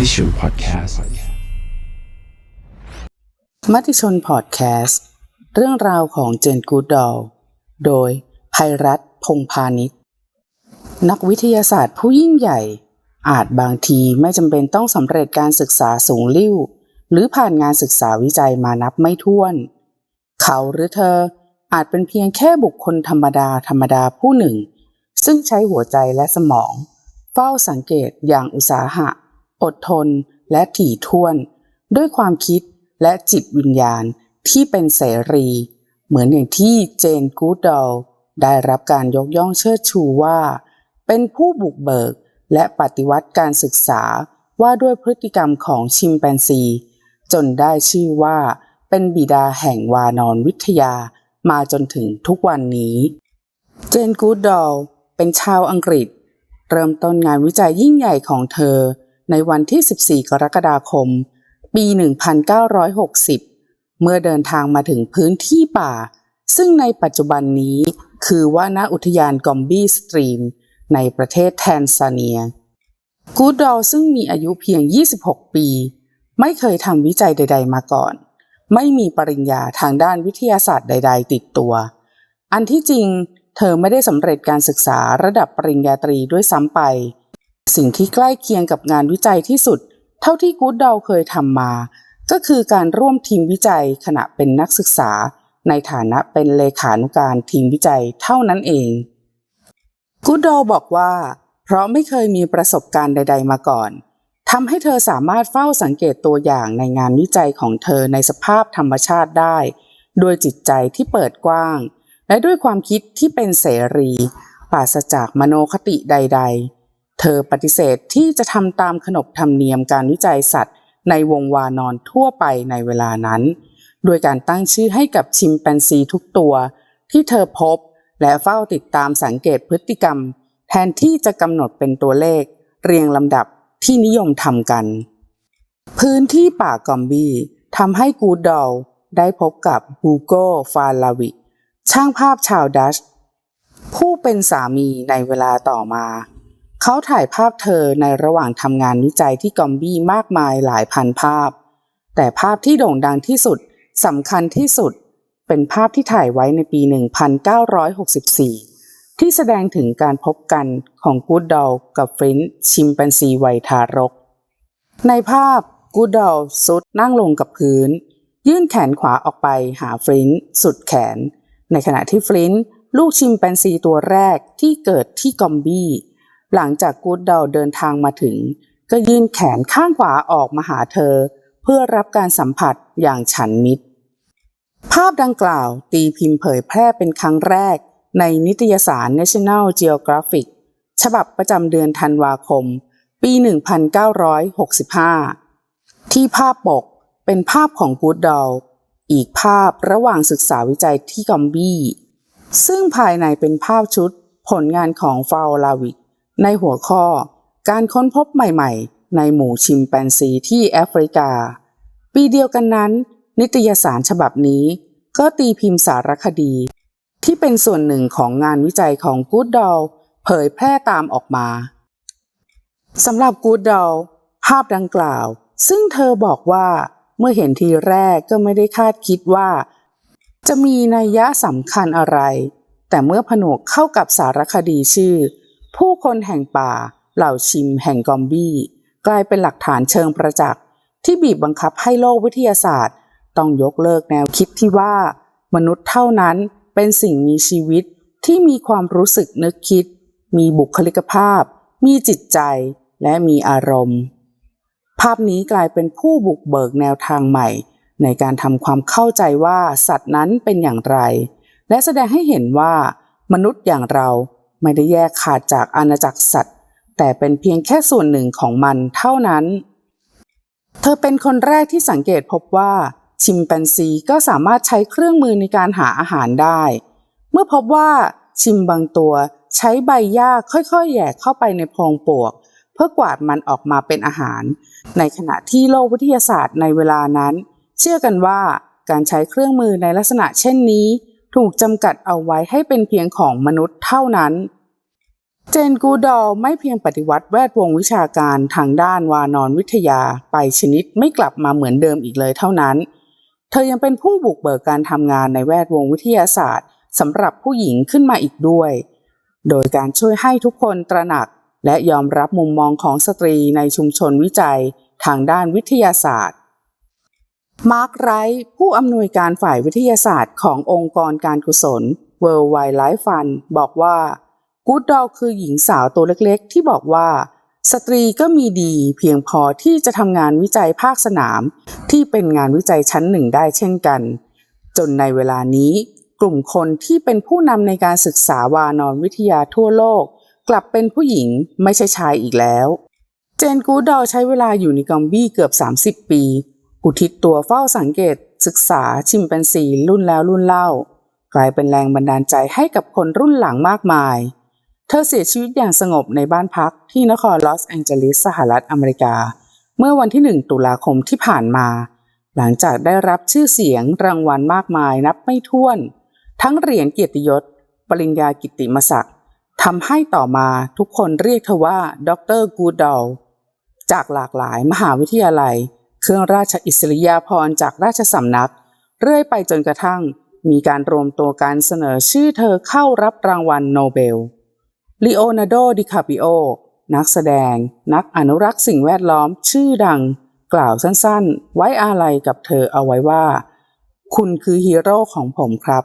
มติชนพอดแคสต์มติชนพอดแคสต์เรื่องราวของเจนกูดดอลโดยภัยรัฐพงพาณิชย์นักวิทยาศาสตร์ผู้ยิ่งใหญ่ อาจบางทีไม่จำเป็นต้องสำเร็จการศึกษาสูงลิ่ว หรือผ่านงานศึกษาวิจัยมานับไม่ถ้วน เขาหรือเธออาจเป็นเพียงแค่บุคคลธรรมดาธรรมดาผู้หนึ่ง ซึ่งใช้หัวใจและสมอง เฝ้าสังเกตอย่างอุตสาหะ อดทนและถี่ถ้วน ด้วยความคิดและจิตวิญญาณที่เป็นเสรี เหมือนอย่างที่เจนกูดดอลได้รับการยกย่องเชิดชูว่า เป็นผู้บุกเบิกและปฏิวัติการศึกษาว่าด้วยพฤติกรรมของชิมแปนซี จนได้ชื่อว่า เป็นบิดาแห่งวานอนวิทยามาจนถึงทุกวันนี้ เจนกูดดอลเป็นชาวอังกฤษ เริ่มต้นงานวิจัยยิ่งใหญ่ของเธอ ในวันที่ 14 กรกฎาคม ปี 1960 เมื่อเดินทางมาถึงพื้นที่ป่า ซึ่งในปัจจุบันนี้คือว่านอุทยานกอมบี้สตรีม ในประเทศแทนซาเนีย กูดดอลซึ่งมีอายุเพียง 26 ปี ไม่เคยทำวิจัยใด ๆ มาก่อน ไม่มีปริญญาทางด้านวิทยาศาสตร์ใด ๆ ติดตัว อันที่จริงเธอไม่ได้สำเร็จการศึกษาระดับปริญญาตรีด้วยซ้ำไป สิ่งที่ใกล้เคียงกับงานวิจัยที่สุด เท่าที่กูดดอลเคยทำมา ก็คือการร่วมทีมวิจัยขณะเป็นนักศึกษา ในฐานะเป็นเลขานุการทีมวิจัยเท่านั้นเอง กูดดอลบอกว่า เพราะไม่เคยมีประสบการณ์ใด ๆ มาก่อนทำให้เธอสามารถเฝ้าสังเกตตัวอย่างในงานวิจัยของเธอในสภาพธรรมชาติได้ด้วยจิตใจที่เปิดกว้าง และด้วยความคิดที่เป็นเสรี ปราศจากมโนคติใด ๆ เธอปฏิเสธที่จะทำตามขนบธรรมเนียมการวิจัยสัตว์ ในวงวานอนทั่วไปในเวลานั้น โดยการตั้งชื่อให้กับชิมแปนซีทุกตัว ที่เธอพบ และเฝ้าติดตามสังเกตพฤติกรรม แทนที่จะกำหนดเป็นตัวเลข เรียงลำดับที่นิยมทำกัน พื้นที่ป่ากอมบี้ทำให้กูดอลได้พบกับฮูโกฟาลาวิ ช่างภาพชาวดัช ผู้เป็นสามีในเวลาต่อมา เขาถ่ายภาพเธอในระหว่างทำงานวิจัยที่กอมบี้มากมายหลายพันภาพ แต่ภาพที่โด่งดังที่สุดสำคัญที่สุด เป็นภาพที่ถ่ายไว้ในปี 1964 ที่แสดงถึงการพบกันของกูดดอลกับฟรินชิมแปนซีวัยทารก ในภาพกูดดอลสุดนั่งลงกับพื้น ยื่นแขนขวาออกไปหาฟรินสุดแขน ในขณะที่ฟลินลูกชิมแปนซีตัวแรกที่เกิดที่กอมบี้ หลังจากกูดดอลเดินทางมาถึง ก็ยื่นแขนข้างขวาออกมาหาเธอ เพื่อรับการสัมผัสอย่างฉันมิตร ภาพดังกล่าวตีพิมพ์เผยแพร่เป็นครั้งแรก ในนิตยสาร National Geographic ฉบับประจำเดือนธันวาคม ปี 1965 ที่ภาพปกเป็นภาพของกูดดอลอีกภาพระหว่างศึกษาวิจัยที่กอมบี้ ซึ่งภายในเป็นภาพชุดผลงานของฟาวลาวิก ในหัวข้อ การค้นพบใหม่ๆ ในหมู่ชิมแปนซีที่แอฟริกา ปีเดียวกันนั้น นิตยสารฉบับนี้ ก็ตีพิมพ์สารคดี ที่เป็นส่วนหนึ่งของงานวิจัยของกูดดอลเผยแพร่ตามออกมาสำหรับกูดดอลภาพดังกล่าว ซึ่งเธอบอกว่าเมื่อเห็นทีแรกก็ไม่ได้คาดคิดว่า จะมีนัยยะสำคัญอะไร แต่เมื่อผนวกเข้ากับสารคดีชื่อ ผู้คนแห่งป่า เหล่าชิมแห่งกอมบี้ กลายเป็นหลักฐานเชิงประจักษ์ที่บีบบังคับให้โลกวิทยาศาสตร์ ต้องยกเลิกแนวคิดที่ว่า มนุษย์เท่านั้นเป็นสิ่งมีชีวิตที่มีความรู้สึกนึกคิด มีบุคลิกภาพ มีจิตใจ และมีอารมณ์ ภาพนี้กลายเป็นผู้บุกเบิกแนวทางใหม่ ในการทำความเข้าใจว่าสัตว์นั้นเป็นอย่างไร และแสดงให้เห็นว่ามนุษย์อย่างเรา ไม่ได้แยกขาดจากอาณาจักรสัตว์ แต่เป็นเพียงแค่ส่วนหนึ่งของมันเท่านั้น เธอเป็นคนแรกที่สังเกตพบว่า ชิมแปนซีก็สามารถใช้เครื่องมือในการหาอาหารได้ เมื่อพบว่าชิมบางตัวใช้ใบหญ้าค่อยๆ แย่เข้าไปในโพรงปวก เพื่อกวาดมันออกมาเป็นอาหาร ในขณะที่โลกวิทยาศาสตร์ในเวลานั้น เชื่อกันว่าการใช้เครื่องมือในลักษณะเช่นนี้ ถูกจำกัดเอาไว้ให้เป็นเพียงของมนุษย์เท่านั้น เจนกูดอลไม่เพียงปฏิวัติแวดวงวิชาการทางด้านวานอนวิทยาไปชนิดไม่กลับมาเหมือนเดิมอีกเลยเท่านั้น เธอยังเป็นผู้บุกเบิกการทำงานในแวดวงวิทยาศาสตร์สำหรับผู้หญิงขึ้นมาอีกด้วย โดยการช่วยให้ทุกคนตระหนักและยอมรับมุมมองของสตรีในชุมชนวิจัยทางด้านวิทยาศาสตร์ มาร์คไรท์ผู้อำนวยการฝ่ายวิทยาศาสตร์ขององค์กรการกุศล World Wildlife Fund บอกว่ากูดดอลคือหญิงสาวตัวเล็กๆ ที่บอกว่า สตรีก็มีดีเพียงพอที่จะทำงานวิจัยภาคสนาม ที่เป็นงานวิจัยชั้นหนึ่งได้เช่นกัน จนในเวลานี้ กลุ่มคนที่เป็นผู้นำในการศึกษาวานอนวิทยาทั่วโลก กลับเป็นผู้หญิงไม่ใช่ชายอีกแล้ว เจนกูดดอลใช้เวลาอยู่ในกอมบี้เกือบ 30 ปี อุทิศตัวเฝ้าสังเกต ศึกษาชิมแปนซีรุ่นแล้วรุ่นเล่า กลายเป็นแรงบันดาลใจให้กับคนรุ่นหลังมากมาย เธอเสียชีวิตอย่างสงบในบ้านพักที่นครลอสแองเจลิสสหรัฐอเมริกา เมื่อวันที่ 1 ตุลาคมที่ผ่านมา หลังจากได้รับชื่อเสียงรางวัลมากมายนับไม่ถ้วน ทั้งเหรียญเกียรติยศ ปริญญากิติมศักดิ์ทำให้ต่อมาทุกคนเรียกเธอว่าด็อกเตอร์กูดอลจากหลากหลายมหาวิทยาลัย เครื่องราชอิสริยาภรณ์จากราชสำนัก เรื่อยไปจนกระทั่ง มีการรวมตัวการเสนอชื่อเธอเข้ารับรางวัลโนเบลลีโอนาร์โด ดิคาปิโอ นักแสดง นักอนุรักษ์สิ่งแวดล้อมชื่อดัง กล่าวสั้นๆ ไว้อาลัยกับเธอเอาไว้ว่า คุณคือฮีโร่ของผมครับ